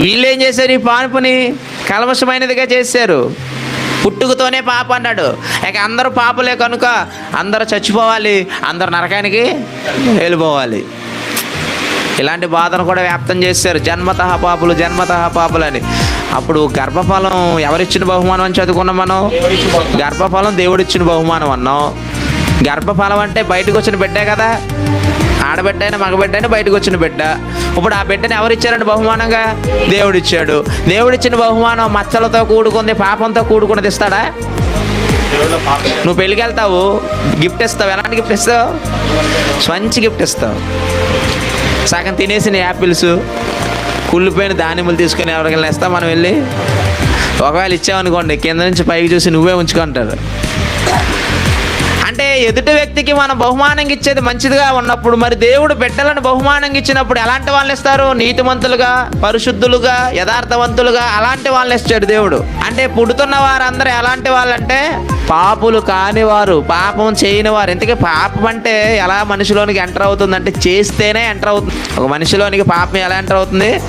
వీళ్ళు ఏం చేశారు? ఈ పాపని కలవశమైనదిగా చేశారు. పుట్టుకతోనే పాప అన్నాడు. ఇక అందరూ పాపలే కనుక అందరూ చచ్చిపోవాలి అందరు నరకానికి వెళ్ళిపోవాలి. ఇలాంటి బాధను కూడా వ్యాప్తం చేశారు. జన్మత పాపులు జన్మత పాపులు అని. అప్పుడు గర్భఫలం ఎవరిచ్చిన బహుమానం అని చదువుకున్నాం మనం? గర్భఫలం దేవుడిచ్చిన బహుమానం అన్నాం. గర్భఫలం అంటే బయటకు వచ్చిన బిడ్డే కదా. ఆడబిడ్డ అయినా మగబిడ్డ అయినా బయటకు వచ్చిన బిడ్డ. ఇప్పుడు ఆ బిడ్డని ఎవరిచ్చారండి బహుమానంగా? దేవుడిచ్చాడు. దేవుడిచ్చిన బహుమానం మచ్చలతో కూడుకుంది పాపంతో కూడుకున్నది ఇస్తాడా? నువ్వు పెళ్ళికి వెళ్తావు గిఫ్ట్ ఇస్తావు. ఎలాంటి గిఫ్ట్ ఇస్తావు? మంచి గిఫ్ట్ ఇస్తావు. సగం తినేసిన యాపిల్స్ కుళ్ళిపోయిన దానిమ్మలు తీసుకొని ఎవరికైనా ఇస్తా మనం వెళ్ళి? ఒకవేళ ఇచ్చామనుకోండి కింద నుంచి పైకి చూసి నువ్వే ఉంచుకుంటారు ఎదుటి వ్యక్తికి మనం బహుమానంగా ఇచ్చేది మంచిదిగా ఉన్నప్పుడు మరి దేవుడు బిడ్డలను బహుమానంగా ఇచ్చినప్పుడు ఎలాంటి వాళ్ళని ఇస్తారు? నీతిమంతులుగా పరిశుద్ధులుగా యథార్థవంతులుగా అలాంటి వాళ్ళని ఇచ్చాడు దేవుడు. అంటే పుడుతున్న వారందరూ ఎలాంటి వాళ్ళంటే పాపులు కాని వారు పాపం చేయని వారు ఇంతకీ పాపం అంటే ఎలా మనిషిలోనికి ఎంటర్ అవుతుందంటే చేస్తేనే ఎంటర్ అవుతుంది. ఒక మనిషిలోనికి పాపం ఎలా ఎంటర్ అవుతుంది?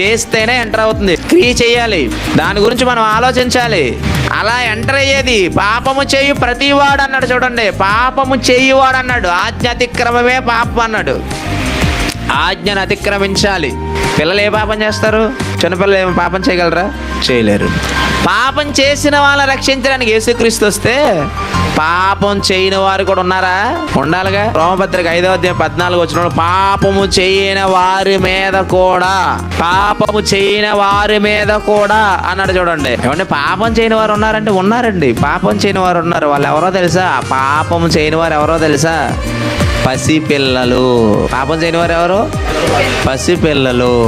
చేస్తేనే ఎంటర్ అవుతుంది. క్రియ చేయాలి. దాని గురించి మనం ఆలోచించాలి. అలా ఎంటర్ అయ్యేది పాపము చేయు ప్రతివాడు అన్నాడు చూడండి. పాపము చేయువాడు అన్నాడు ఆజ్ఞాతిక్రమమే పాపం అన్నాడు ఆజ్ఞను అతిక్రమించాలి. పిల్లలు ఏ పాపం చేస్తారు? చిన్నపిల్లలు ఏమి పాపం చేయగలరా? చేయలేరు. పాపం చేసిన వాళ్ళని రక్షించడానికి యేసుక్రీస్తు వస్తే పాపం చేయని వారు కూడా ఉన్నారా? ఉండాలిగా. రోమపత్రిక ఐదవ అధ్యాయం పద్నాలుగు వచ్చిన పాపము చేయని వారి మీద కూడా పాపము చేయని వారి మీద కూడా అన్నాడు చూడండి. ఏమంటే పాపం చేయని వారు ఉన్నారంటే ఉన్నారండి. పాపం చేయని వారు ఉన్నారు. వాళ్ళు ఎవరో తెలుసా? పాపం చేయని వారు ఎవరో తెలుసా? పసిపిల్లలు. పాపం చేయని వారు ఎవరు? పసిపిల్లలు.